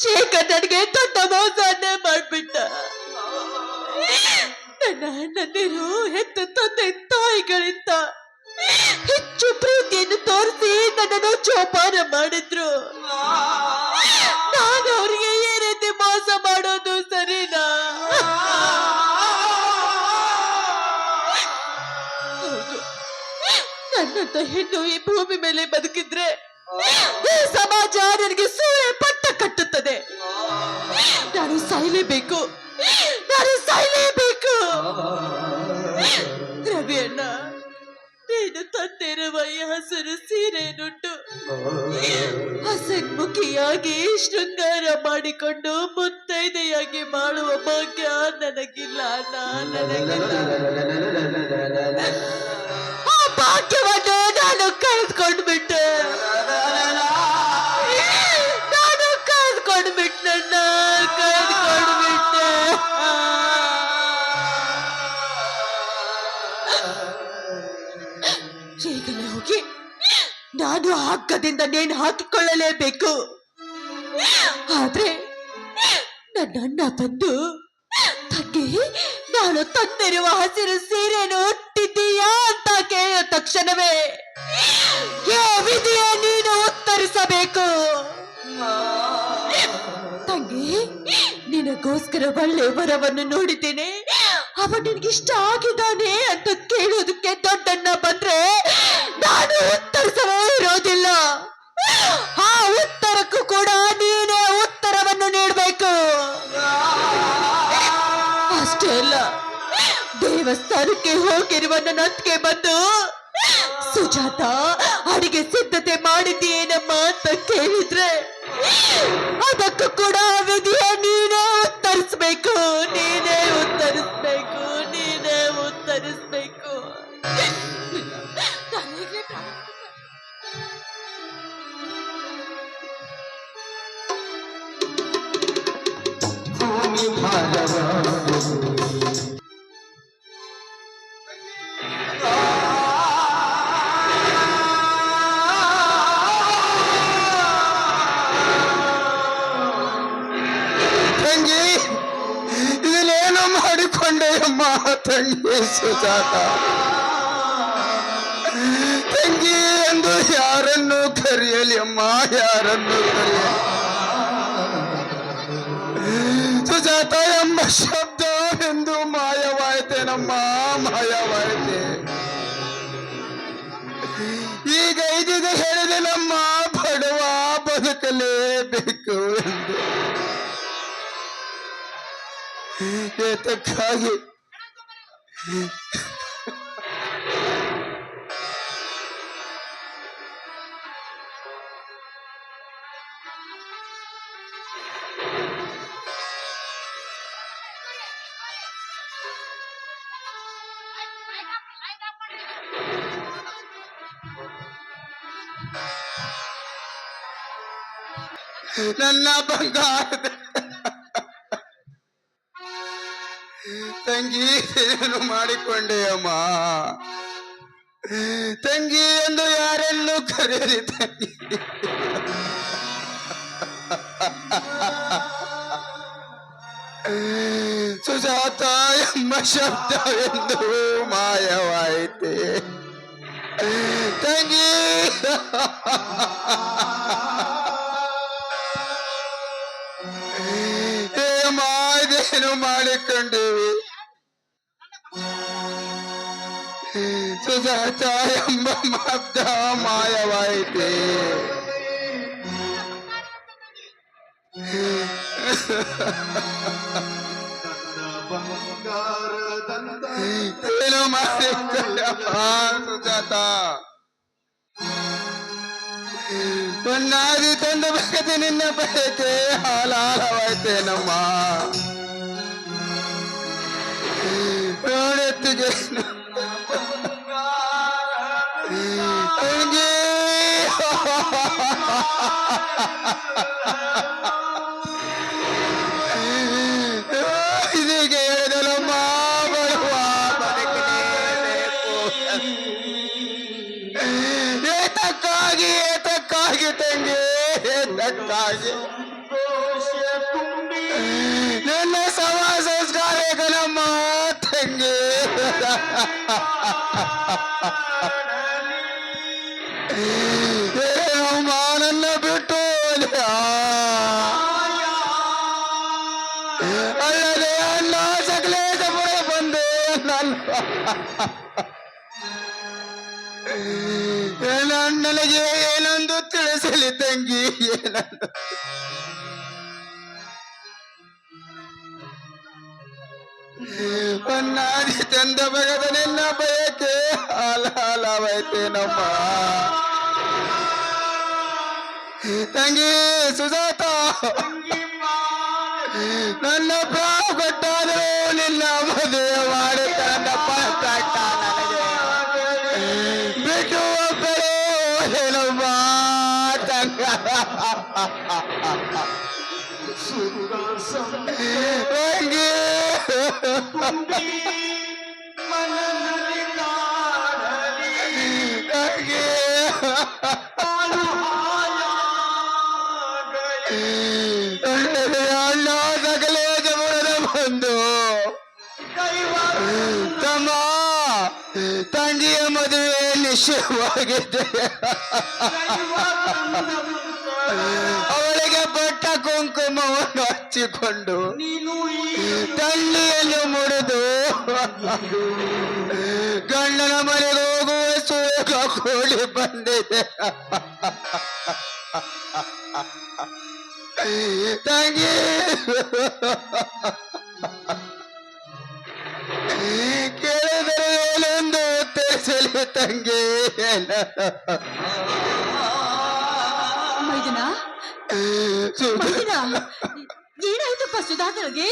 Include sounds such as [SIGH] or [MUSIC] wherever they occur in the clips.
ಶೇಖರ್ ನನಗೆ ದೊಡ್ಡ ಮೋಸನ್ನೇ ಮಾಡ್ಬಿಟ್ಟ. ನನ್ನ ಅಣ್ಣಂದಿರು ಹೆತ್ತ ತಂದೆ ತಾಯಿಗಳಿಂದ ಹೆಚ್ಚು ಪ್ರೀತಿಯನ್ನು ತೋರಿಸಿ ನನ್ನನ್ನು ಜೋಪಾನ ಮಾಡಿದ್ರು. ನಾನು ಅವ್ರಿಗೆ ಈ ರೀತಿ ಮೋಸ ಮಾಡೋದು ಸರಿನಾ? ಹೌದು. ನನ್ನಂತ ಹೆಣ್ಣು ಈ ಭೂಮಿ ಮೇಲೆ ಬದುಕಿದ್ರೆ ಈ ಸಮಾಜ ನನಗೆ ಸೂಳೆ ಕಟ್ಟುತ್ತದೆ. ನಾನು ಸಾಯ್ಲೇಬೇಕು. ನಾನು ಸಾಯ್ಲೇಬೇಕು. ರವಿ ಅಣ್ಣ ನೀನು ತಂದಿರುವ ಈ ಹಸಿರು ಸೀರೆಯನ್ನುಟ್ಟು ಹಸನ್ಮುಖಿಯಾಗಿ ಶೃಂಗಾರ ಮಾಡಿಕೊಂಡು ಮುತ್ತೈದೆಯಾಗಿ ಮಾಡುವ ಭಾಗ್ಯ ನನಗಿಲ್ಲ ನನಗಿಲ್ಲ. ಆ ಭಾಗ್ಯವನ್ನು ನಾನು ಕಳೆದುಕೊಂಡ್ಬಿಟ್ಟೆ. ನಾನು ಹಗ್ಗದಿಂದ ನೇಣು ಹಾಕಿಕೊಳ್ಳಲೇಬೇಕು. ಆದ್ರೆ ನನ್ನ ಅಣ್ಣ ಬಂದು ನಾನು ತಂದಿರುವ ಹಸಿರು ಸೀರೆಯನ್ನು ಹುಟ್ಟಿದ್ದೀಯಾ ಅಂತ ಕೇಳಿದ ತಕ್ಷಣವೇ ವಿಧಿಯ ನೀನು ಉತ್ತರಿಸಬೇಕು. ತಂಗಿ, ನಿನಗೋಸ್ಕರ ಒಳ್ಳೆ ವರವನ್ನು ನೋಡಿದ್ದೇನೆ. ಅವ ನಿನಗಿಷ್ಟ ಆಗಿದ್ದಾನೆ ಅಂತ ಕೇಳೋದಕ್ಕೆ ದೊಡ್ಡಣ್ಣ ಹೋಗಿರುವ ನನ್ಗೆ ಬಂದು, ಸುಜಾತ, ಅಡಿಗೆ ಸಿದ್ಧತೆ ಮಾಡಿದ್ದೀನಮ್ಮ ಅಂತ ಕೇಳಿದ್ರೆ, ಅದಕ್ಕೂ ಕೂಡ ವಿಧಿಯ ನೀನೇ ಉತ್ತರಿಸ್ಬೇಕು, ನೀನೇ ಅಮ್ಮ, ತಂಗಿ ಸುಜಾತ. ತಂಗಿ ಎಂದು ಯಾರನ್ನು ಕರೆಯಲಿ ಅಮ್ಮ, ಯಾರನ್ನು ಕರೆಯಲಿ? ಸುಜಾತ ಎಂಬ ಶಬ್ದ ಎಂದು ಮಾಯವಾಯ್ತೇನಮ್ಮ, ಮಾಯವಾಯ್ತೆ. ಈಗ ಇದೀಗ ಹೇಳಿದೆ ನಮ್ಮ ಬಡವ ಬದುಕಲೇಬೇಕು ಎಂದು. ಏತಕ್ಕಾಗಿ ನನ್ನ ಬಂಗಾರದ ತಂಗಿ ಏನು ಮಾಡಿಕೊಂಡೆ ಅಮ್ಮ ತಂಗಿ ಎಂದು ಯಾರೆಲ್ಲೂ ಕರೆಯಲಿ ತಂಗಿ. ಸುಜಾತ ಎಂಬ ಎಂದು ಮಾಯವಾಯಿತೆ. ತಂಗಿ! ಮಾಡಿಕೊಂಡೇವಿ? ಸುಜಾತ ಎಂಬ ಶಬ್ದ ಮಾಯವಾಯಿತೆ ಏನು ಮಾಡಿಕೊಂಡಪ್ಪ ಸುಜಾತ ಹೊನ್ನಾದಿ ತಂದು ಬಗದೆ ನಿನ್ನ ಬಯಕೆ ಹಾಲಾಳವಾಯ್ತೇನಮ್ಮ ನೋಡೆತ್ತಿಗೆ [LAUGHS] ಇದೀಗ ಹೇಳಿದೆಲ್ಲಮ್ಮ ಬರುವ ಏತಕ್ಕಾಗಿ ಏತಕ್ಕಾಗಿ ತಂಗಿ? ಏತಕ್ಕಾಗಿ? ನಿನ್ನ ಸಮಾಜ ಕಾರ್ಯಗಳಮ್ಮ ತಂಗಿ. Yeah. [LAUGHS] ನನಗೆ ಏನೊಂದು ತಿಳಿಸಲಿ ತಂಗಿ ಏನೊಂದು ಹೊನ್ನಾದಿ ತಂದ ಬಗದ ನಿನ್ನ ಬಯಕೆ ಹಾಲ ಹಾಲವೈತೇನಮ್ಮ ತಂಗಿ ಸುಜಾತ ನನ್ನ ಪ್ರಾಣ ಕೊಟ್ಟಾದರೂ ನಿನ್ನ ಮದುವೆ ಮಾಡುತ್ತಾನಪ್ಪ ಕಟ್ಟ ನನಗೆ. ಬಿಟ್ಟು ಒಬ್ಬರು ಏನಮ್ಮ ತಂಗ ತಂಗಿ ತಂಗಿ ಅಣ್ಣ ಮದುವೆ ನಿಶ್ಚಯವಾಗಿದೆ ಅವಳಿಗೆ ಪಟ್ಟ ಕುಂಕುಮವನ್ನು ಹಚ್ಚಿಕೊಂಡು ತಳ್ಳಿಯನ್ನು ಮುರಿದು ಗಂಡನ ಮನೆಗೆ ಹೋಗುವ ಸುಯೋಗ ಕೂಡಿ ಬಂದಿದೆ. ತಂಗಿ! ಉತ್ತರಿಸಲಿ ತಂಗಿ. ಮೈದನ ಮೈದನ ಏನಾಯ್ತಪ್ಪ ಸುಧಾಕರ್ಗೆ?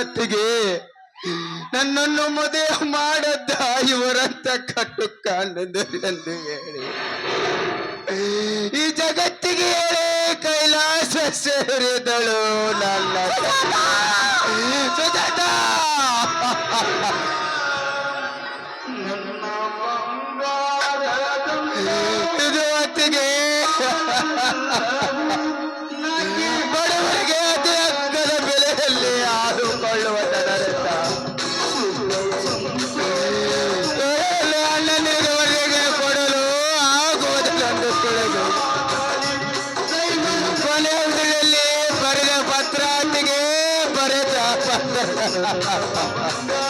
ಅತ್ತಿಗೆ ನನ್ನನ್ನು ಮದುವೆ ಮಾಡದ್ದ ಇವರಂತ ಕಟ್ಟು ಕಾಣದರು ಎಂದು ಹೇಳಿ. ಈ ಜಗತ್ತಿಗೆ ಹೇಳಿ ಕೈಲಾಸ ಸೇರಿದಳು ನನ್ನ ಸುಜಾತ no.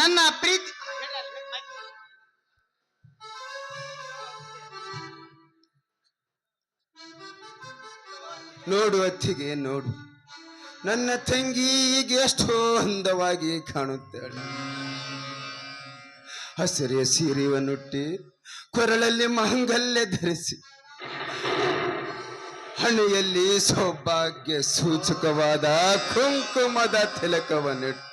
ನನ್ನ ಪ್ರೀತಿ ನೋಡು ಅತ್ತಿಗೆ, ನೋಡು. ನನ್ನ ತಂಗಿ ಈಗ ಎಷ್ಟೋ ಅಂದವಾಗಿ ಕಾಣುತ್ತಾಳೆ. ಹಸಿರೆಯ ಸೀರೆಯನ್ನುಟ್ಟಿ ಕೊರಳಲ್ಲಿ ಮಹಂಗಲ್ಯ ಧರಿಸಿ, ಹಣೆಯಲ್ಲಿ ಸೌಭಾಗ್ಯ ಸೂಚಕವಾದ ಕುಂಕುಮದ ತಿಲಕವನ್ನಿಟ್ಟು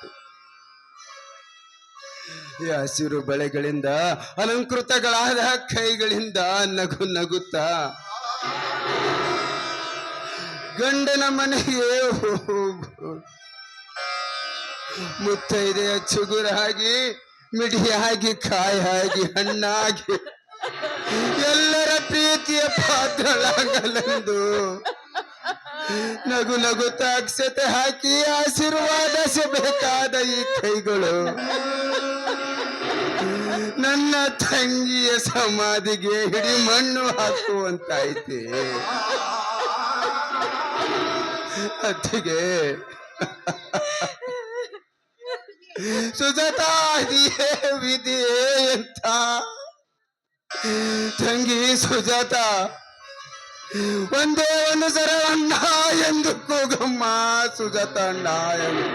ಹಸಿರು ಬಳೆಗಳಿಂದ ಅಲಂಕೃತಗಳಾದ ಕೈಗಳಿಂದ ನಗು ನಗುತ್ತಾ? ಗಂಡನ ಮನೆಗೆ ಮುತ್ತೈದೆಯ ಚುಗುರಾಗಿ, ಮಿಡಿಯಾಗಿ, ಕಾಯಾಗಿ, ಹಣ್ಣಾಗಿ, ಎಲ್ಲರ ಪ್ರೀತಿಯ ಪಾತ್ರಳಾಗಲೆಂದು ನಗು ನಗುತ್ತ ಅಕ್ಷತೆ ಹಾಕಿ ಆಶೀರ್ವಾದಿಸಬೇಕಾದ ಈ ಕೈಗಳು. ನನ್ನ ತಂಗಿಯ ಸಮಾಧಿಗೆ ಹಿಡಿ ಮಣ್ಣು ಹಾಕುವಂತಾಯ್ತೆ. ಅತ್ತಿಗೆ. ಸುಜಾತಾ, ಇದೇ ವಿಧಿ ಅಂತ ತಂಗಿ ಸುಜಾತ, ಒಂದೇ ಒಂದು ಸರ ಅಣ್ಣ ಎಂದು ಕೂಗಮ್ಮ ಸುಜಾತ ಅಣ್ಣ ಎಂದು.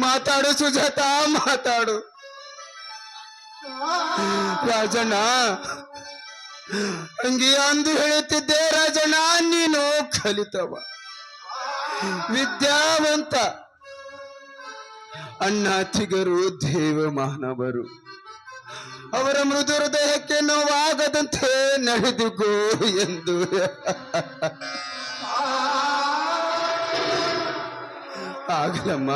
ಮಾತಾಡು ಸುಜಾತ, ಮಾತಾಡು. ರಾಜಣ್ಣ, ಹಂಗೆ ಅಂದು ಹೇಳುತ್ತಿದ್ದೆ, ರಾಜಣ್ಣ, ನೀನು ಕಲಿತವ. ವಿದ್ಯಾವಂತ ಅಣ್ಣ ತಿಗರು ದೇವ ಮಾನವರು. ಅವರ ಮೃದು ಹೃದಯಕ್ಕೆ ನೋವಾಗದಂತೆ ನಡೆದುಕೋ ಎಂದು. ಆಗಲಮ್ಮ,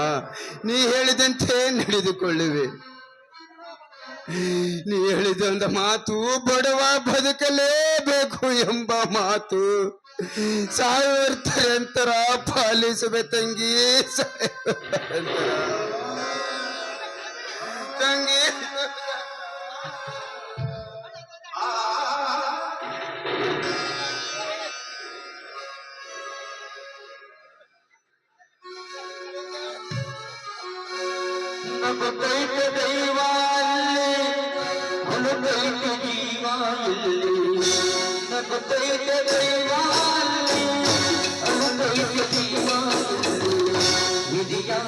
ನೀ ಹೇಳಿದಂತೆ ನಡೆದುಕೊಳ್ಳುವೆ. ನೀ ಹೇಳಿದಂತ ಮಾತು ಬಡವ ಬದುಕಲೇಬೇಕು ಎಂಬ ಮಾತು ಸಾವಿರ ಪಾಲಿಸುವೆ ತಂಗಿ. ತಂಗಿ विद्या